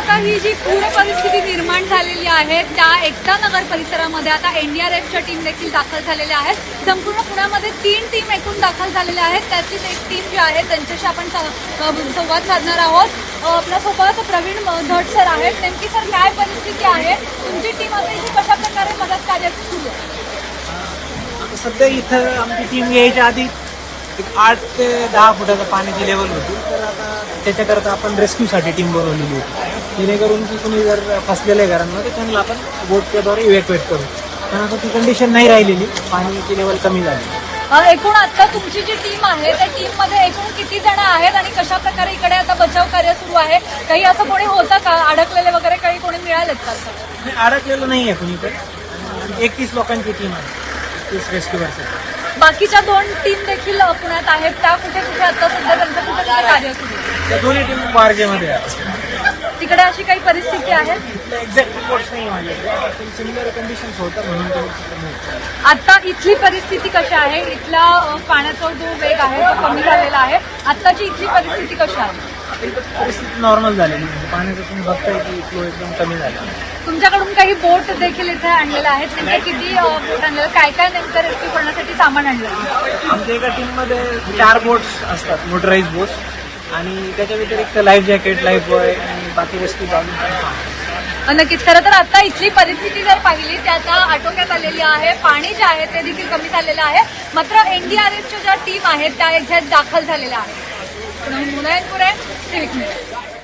आता ही जी पूर परिस्थिती निर्माण झालेली आहे त्या एकता नगर परिसरामध्ये आता एनडीआरएफच्या टीम देखील दाखल झालेल्या आहेत. संपूर्ण पुण्यामध्ये तीन टीम एकूण दाखल झालेल्या आहेत. त्याचीच एक टीम जी आहे त्यांच्याशी आपण संवाद साधणार आहोत. आपल्यासोबत प्रवीण म- धट सर आहेत. नेमकी सर काय परिस्थिती आहे? तुमची टीम आता इथे कशा प्रकारे मदत कार्य सुरू आहे? सध्या इथं आमची टीम यायच्या आधी एक आठ ते दहा फुटाचं पाण्याची लेवल होती. तर आता त्याच्याकरता आपण रेस्क्यूसाठी टीम बनवलेली होती. जेणेकरून की कुणी जर फसलेलं आहे घरांमध्ये त्यांना आपण बोटच्याद्वारे इव्हॅक्युएट करू. पण आता ती कंडिशन नाही राहिलेली. पाण्याची लेवल कमी झाली. एकूण आता तुमची जी टीम आहे त्या टीममध्ये एकूण किती जण आहेत आणि कशा प्रकारे इकडे आता बचाव कार्य सुरू आहे? काही असं कोणी होतं का? अडकलेले वगैरे काही कोणी मिळालेत का असं? नाही, अडकलेलं नाही आहे कुणीकडे एकतीस लोकांची टीम आहे. तीस रेस्क्यूवरसाठी बाकीच्या दोन टीम देखील अ, पुण्यात आहेत. त्या कुठे कुठे आता सध्या त्यांचं कुठे कुठे कार्य सुरू आहे? त्या दोन्ही टीम बारजेमध्ये आहे तिकडे अशी काही परिस्थिती आहे? एक्झॅक्ट नाही माझ्याकडे सिमिलर म्हणून. आता इथली परिस्थिती कशी आहे? इथला पाण्याचा जो वेग आहे तो कमी झालेला आहे. आत्ताची इथली परिस्थिती कशी आहे? परिस्थिती नॉर्मल झालेली म्हणजे पाण्याचं तुम्ही बघताय की फ्लो एकदम कमी झाला. तुमच्याकडून काही बोट देखील इथे आणलेले आहेत. नेमके किती बोट आणलेले काय काय नेमकं रेस्क्यू करण्यासाठी सामान आणलं आमच्या एका टीममध्ये चार बोट्स असतात मोटराईज बोट्स आणि त्याच्या व्यतिरिक्त लाईफ जॅकेट लाईफ बॉय आणि बाकी रेस्क्यू नक्कीच. खरं तर आता इथली परिस्थिती जर पाहिली ती आता आटोक्यात आलेली आहे. पाणी जे आहे ते देखील कमी झालेलं आहे. मात्र एनडीआरएफच्या ज्या टीम आहेत त्या इथे दाखल झालेल्या आहेत. मुलायनपुरे सिविक